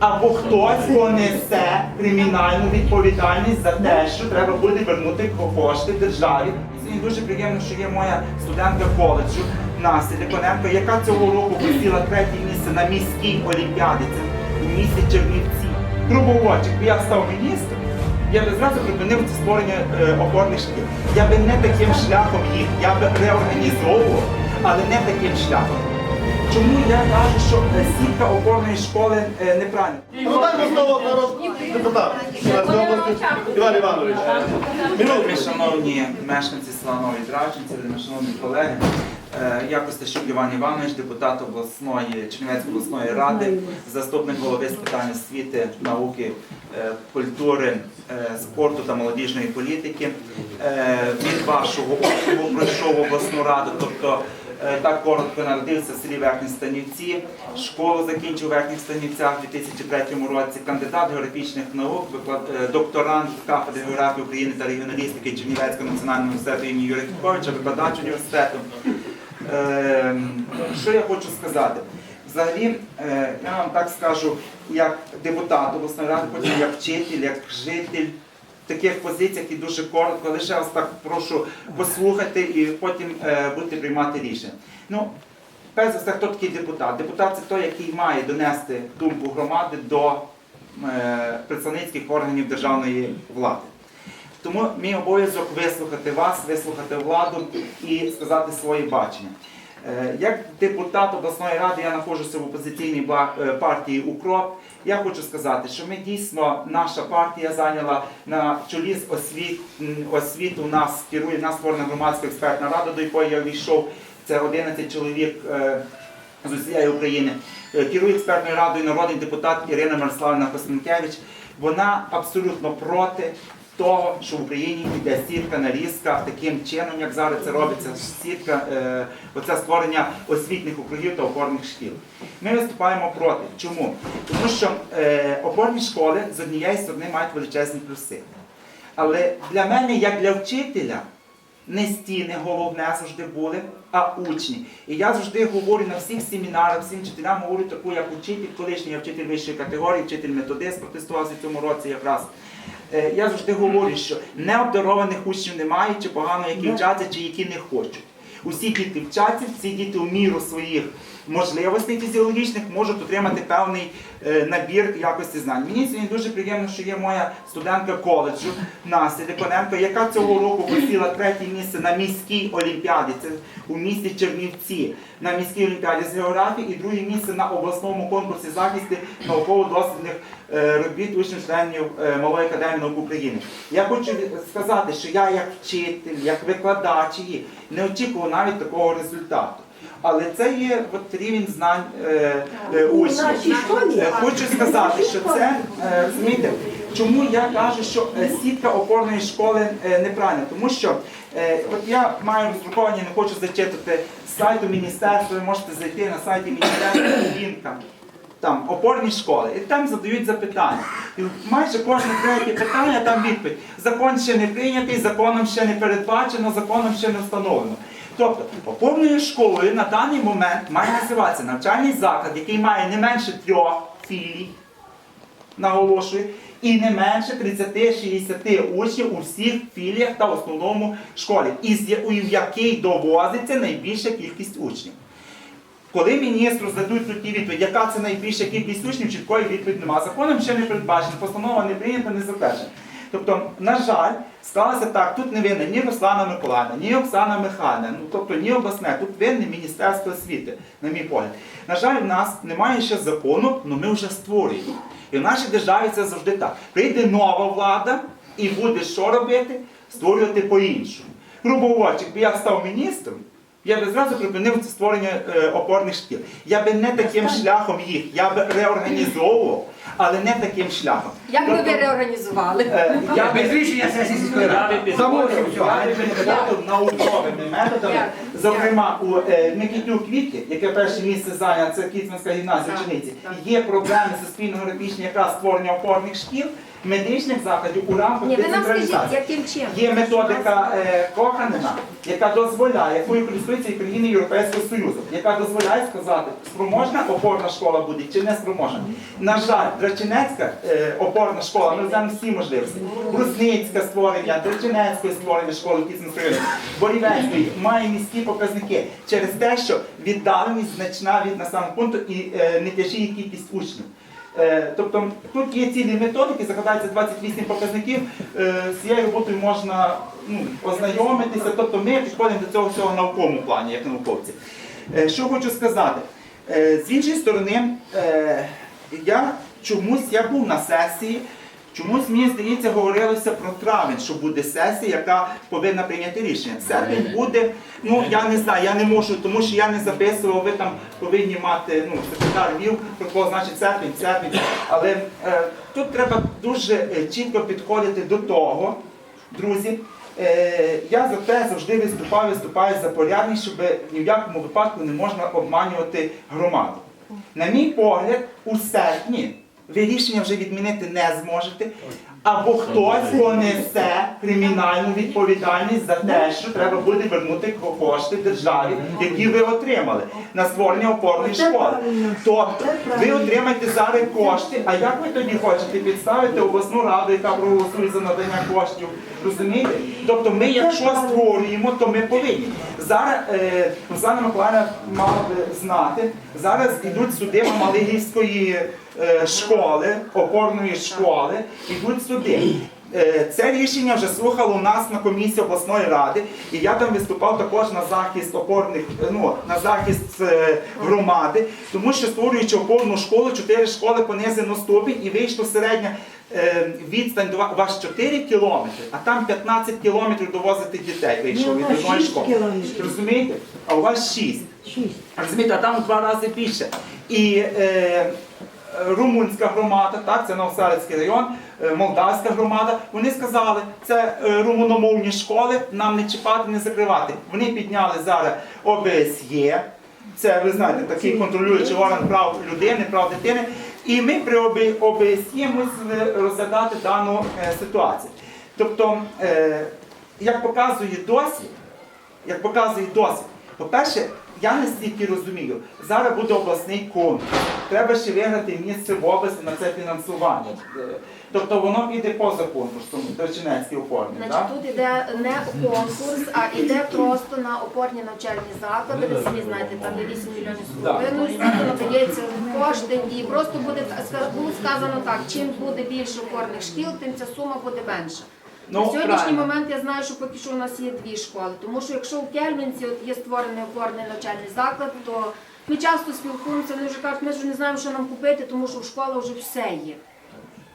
або хтось понесе кримінальну відповідальність за те, що треба буде вернути кошти державі. Мені дуже приємно, що є моя студентка коледжу Настя Ліконенко, яка цього року посіла третє місце на міській олімпіаді. В місті Чернівці. Грубовочик, я став міністром. Я би зразу припинив це створення е, опорних шкіл. Я би не таким шляхом їх, я би реорганізовував, але не таким шляхом. Чому я кажу, що е, сітка опорної школи е, неправильна? Ну так слово народ депутат Іван Іванович. Ми, шановні мешканці села Нової Драчниці, ми, шановні колеги, е, я Костащук Іван Іванович, депутат обласної Чернівецької обласної ради, заступник голови з питань освіти, науки, культури, спорту та молодіжної політики. Від вашого округу пройшов обласну раду, тобто так коротко народився в селі Верхні Станівці, школу закінчив у Верхніх Станівцях у 2003 році, кандидат географічних наук, е, докторант кафедри географії України та регіоналістики Чернівецького національного університету імені Юрія Федоровича, викладач університету. Е, Що я хочу сказати? Взагалі, е, я вам так скажу, як депутат обласної ради, потім як вчитель, як житель таких позиціях і дуже коротко, лише вас так прошу послухати і потім е, будете приймати рішення. Ну, перш за все, хто такий депутат? Депутат це той, який має донести думку громади до е, представницьких органів державної влади. Тому мій обов'язок вислухати вас, вислухати владу і сказати своє бачення. Е, Як депутат обласної ради я знаходжуся в опозиційній е, партії Укроп. Я хочу сказати, що ми дійсно, наша партія зайняла на чолі з освіт, освіту. Нас керує нас створена громадська експертна рада, до якої я війшов. Це 11 чоловік е, з усієї України. Керує експертною радою народний депутат Ірина Мирославівна Космінкевич. Вона абсолютно проти того, що в Україні йде сітка нарізка таким чином, як зараз це робиться сітка, е, оце створення освітніх округів та опорних шкіл. Ми виступаємо проти. Чому? Тому що е, опорні школи з однієї сторони мають величезні плюси. Але для мене, як для вчителя, не стіни головне завжди були, а учні. І я завжди говорю на всіх семінарах, всім вчителям говорю таку, як учитель, колишній я вчитель вищої категорії, вчитель методист протестувався в цьому році якраз. Е, Я завжди говорю, що необдарованих учнів немає, чи погано які вчаться, чи які не хочуть. Усі діти вчаться, всі діти в міру своїх можливостей фізіологічних можуть отримати певний е, набір якості знань. Мені сьогодні дуже приємно, що є моя студентка коледжу Настя Ліконенко, яка цього року посіла третє місце на міській олімпіаді. Це у місті Чернівці на міській олімпіаді з географії і друге місце на обласному конкурсі захисту науково-дослідних е, робіт учнів членів е, Малої академії наук України. Я хочу сказати, що я як вчитель, як викладач її не очікував навіть такого результату. Але це є от рівень знань е, е, учнів. школі, Е, Хочу сказати, що це е, розумієте, чому я кажу, що сітка опорної школи неправильна, тому що е, от я маю роздруковані, не хочу зачитати з сайту міністерства, ви можете зайти на сайті міністерства Лінка. Там опорні школи, і там задають запитання. І майже кожне третє питання там відповідь. Закон ще не прийнятий, законом ще не передбачено, законом ще не встановлено. Тобто, опорною школою на даний момент має називатися навчальний заклад, який має не менше трьох філій, наголошую, і не менше 30-60 учнів у всіх філіях та основному школі, із я- у який довозиться найбільша кількість учнів. Коли міністру зададуть такі відповідь, яка це найбільша кількість учнів, чіткої відповіді немає. Законом ще не передбачено, постанова не прийнята, не затверджена. Тобто, на жаль, сталося так, тут не винна ні Руслана Миколаївна, ні Оксана Михайлівна, ну тобто ні обласне, тут винне Міністерство освіти, на мій погляд. На жаль, в нас немає ще закону, але ми вже створюємо. І в нашій державі це завжди так. Прийде нова влада і буде що робити? Створювати по-іншому. Грубо говорячи, якби я став міністром, я би зразу припинив це створення е, опорних шкіл. Я би не таким шляхом їх, я би реорганізовував, але не таким шляхом. Як би ви Тобто, реорганізували? е, я би Без рішення сесії сільської ради. Замовчив я би методом науковими методами, зокрема у е, Микитюк Квітки, яке перше місце зайняв, це Кіцманська гімназія так. є проблеми суспільно-графічні якраз створення опорних шкіл. Медичних закладів у рамках Ні, ви нам скажіть, децентралізації. яким чином? Є методика е, Коханина, яка дозволяє, якою користуються і країни Європейського Союзу, яка дозволяє сказати, спроможна опорна школа буде чи не спроможна. На жаль, Драчинецька е, опорна школа, ми знаємо всі можливості. Брусницька створення, Драчинецької створення школи Кіцманської району, Борівецької має міські показники через те, що віддаленість значна від населеного пункту і е, не тяжіє кількість учнів. Е, Тобто тут є цілі методики, закладається 28 показників. Е, З цією роботою можна ну, ознайомитися. Тобто ми підходимо до цього всього науковому плані, як науковці. Е, Що хочу сказати? З іншої сторони, я чомусь я був на сесії. Чомусь мені здається, говорилося про травень, що буде сесія, яка повинна прийняти рішення. Серпень буде, ну я не знаю, я не можу, тому що я не записував, ви там повинні мати, ну, секретар вів, протокол, значить серпень, серпень. Але е, тут треба дуже е, чітко підходити до того, друзі. Е, я за те завжди виступаю, виступаю за порядність, щоб ні в якому випадку не можна обманювати громаду. На мій погляд, у серпні ви рішення вже відмінити не зможете, або хтось понесе кримінальну відповідальність за те, що треба буде вернути кошти державі, які ви отримали на створення опорної школи. Тобто ви отримаєте зараз кошти, а як ви тоді хочете підставити обласну раду, яка проголосує за надання коштів? Розумієте? Тобто ми, якщо створюємо, то ми повинні. Зараз е, Руслана Миколаївна мала би знати, зараз йдуть суди Мамалигівської е, школи, опорної школи, йдуть суди. Е, Це рішення вже слухало у нас на комісії обласної ради, і я там виступав також на захист опорних, е, ну на захист е, громади, тому що створюючи опорну школу, чотири школи понизено ступінь і вийшло середня відстань до вас- у 4 кілометри, а там 15 кілометрів довозити дітей вийшло від у одної школи. кілометрів. Розумієте? А у вас 6. Шість. Розумієте, а там у два рази більше. І е, румунська громада, так, це Новоселицький район, е, молдавська громада, вони сказали, це е, румуномовні школи, нам не чіпати, не закривати. Вони підняли зараз ОБСЄ, це ви знаєте, такий контролюючий орган прав людини, прав дитини. І ми при ОБСЄ мусили розглядати дану е, ситуацію. Тобто, як показує досвід, як показує досвід. По-перше, я не стільки розумію, зараз буде обласний конкурс. Треба ще виграти місце в області на це фінансування. Тобто воно піде поза конкурсом Дочинецький опорний. Значить, так? тут іде не конкурс, а йде просто на опорні навчальні заклади. Ви самі знаєте, там є 8 мільйонів з половиною, надається кошти, і просто буде було сказано так: чим буде більше опорних шкіл, тим ця сума буде менша. Ну, На сьогоднішній правильно. момент я знаю, що поки що у нас є дві школи, тому що якщо у Кельменці от є створений опорний навчальний заклад, то ми часто спілкуємося, вони вже кажуть, ми вже не знаємо, що нам купити, тому що в школа вже все є.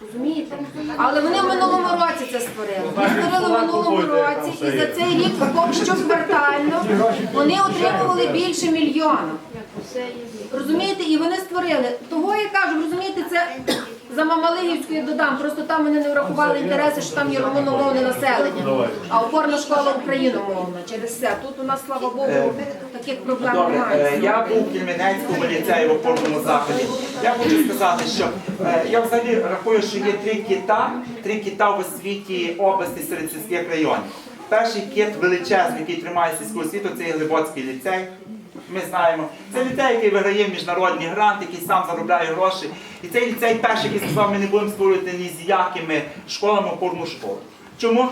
Розумієте? Але вони в минулому році це створили. Вони створили в минулому році, і за цей рік поки що квартально вони отримували більше мільйона. Розумієте, і вони створили. Того я кажу, розумієте, це за Мамалигівською додам. Просто там вони не врахували інтереси, що там є румуномовне населення, а опорна школа україномовна. Через все. Тут у нас, слава Богу, таких проблем е, немає. я був в Кельменецькому ліцеї в опорному закладі. Я хочу сказати, що е, я взагалі рахую, що є три кита, три кита в освіті області серед сільських районів. Перший кит величезний, який тримає сільську освіту, це є Глибоцький ліцей. Ми знаємо, це ліцей, який виграє міжнародні гранти, який сам заробляє гроші. І цей ліцей перший, який сказав, ми не будемо створювати ні з якими школами опорну школу. Чому?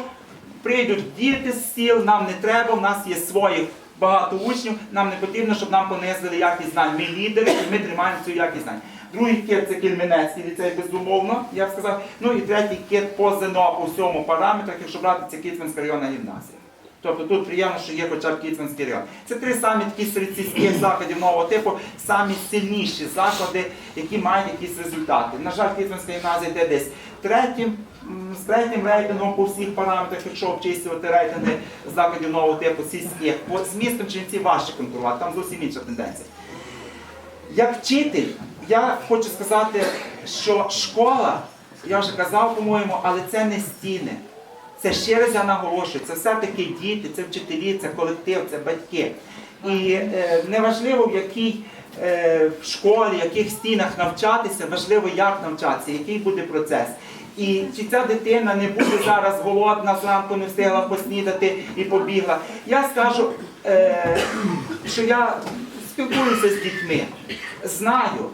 Прийдуть діти з сіл, нам не треба, в нас є своїх багато учнів, нам не потрібно, щоб нам понесли якість знань. Ми лідери, і ми тримаємо цю якість знань. Другий кит це Кельменецький ліцей, безумовно, я б сказав. Ну і третій кит по ЗНО по всьому параметрах, якщо брати це Кіцманська районна гімназія. Тобто тут приємно, що є хоча б Кіцманський район. Це три самі такі серед сільських закладів нового типу, самі сильніші заклади, які мають якісь результати. На жаль, Кіцманська гімназія йде десь третім, з третім рейтингом по всіх параметрах, якщо обчислювати рейтинги закладів нового типу сільських. По з містом Чернівці важче конкурувати, там зовсім інша тенденція. Як вчитель, я хочу сказати, що школа, я вже казав, по-моєму, але це не стіни. Це ще раз я наголошую, це все-таки діти, це вчителі, це колектив, це батьки. І е, неважливо, в якій е, в школі, в яких стінах навчатися, важливо, як навчатися, який буде процес. І чи ця дитина не буде зараз голодна, зранку не встигла поснідати і побігла. Я скажу, е, що я спілкуюся з дітьми, знаю,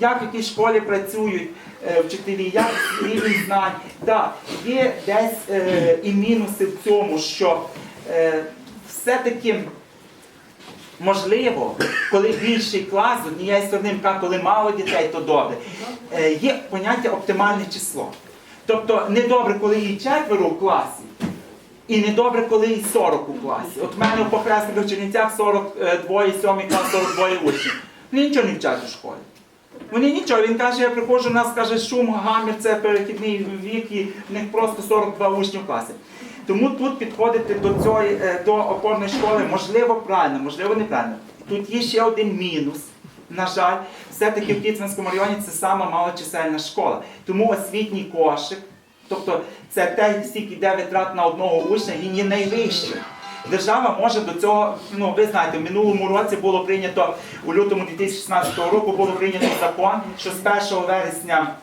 як в якій школі працюють е, вчителі, як рівень знань. Так, є десь е, і мінуси в цьому, що е, все-таки можливо, коли більший клас, однієї сторони, коли мало дітей, то добре. Е, є поняття оптимальне число. Тобто недобре, коли її четверо в класі, і недобре, коли її 40 у класі. От в мене в похресних в Чернівцях 42, 7 клас, 42 учнів. Вони нічого не вчать у школі. Вони нічого, він каже, я приходжу, у нас каже, шум, гамір, це перехідний вік, і в них просто 42 учні в класі. Тому тут підходити до цієї е, до опорної школи можливо правильно, можливо неправильно. Тут є ще один мінус. На жаль, все-таки в Кіцманському районі це сама малочисельна школа. Тому освітній кошик, тобто це те, стільки йде витрат на одного учня, він є найвищим. Держава може до цього, ну ви знаєте, в минулому році було прийнято у лютому 2016 року було прийнято закон, що з 1 вересня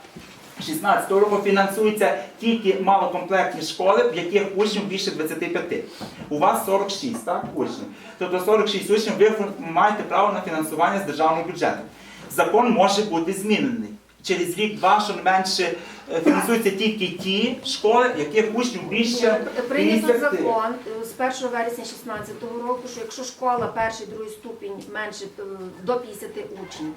16 року фінансуються тільки малокомплектні школи, в яких учнів більше 25. У вас 46 так, учнів. Тобто 46 учнів ви маєте право на фінансування з державного бюджету. Закон може бути змінений. Через рік-два, що не менше е, фінансуються тільки ті школи, яких учнів більше Прийнято 50. закон е, з 1 вересня 2016 року, що якщо школа перший, другий ступінь менше е, до 50 учнів.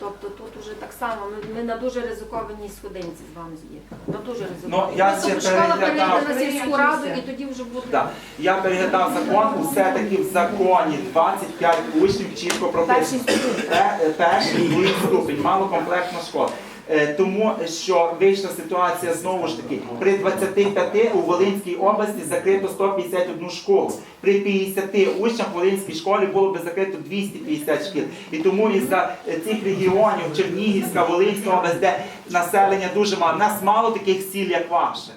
Тобто тут уже так само ми, ми на дуже ризикованій сходинці з вами з'їхали. На дуже ризикованій. Ну, я ще тобто школа переглядав. перейде на сільську раду і тоді вже буде. Да. Я переглядав закон, усе-таки в законі 25 учнів чітко прописано. Перший ступінь. Пе- е, Перший другий ступінь, малокомплектна школа. Е, Тому що вийшла ситуація знову ж таки, при 25 у Волинській області закрито 151 школу. При 50 учнях в Волинській школі було би закрито 250 шкіл. І тому із-за е, цих регіонів, Чернігівська, Волинська область, де населення дуже мало, нас мало таких сіл, як ваше.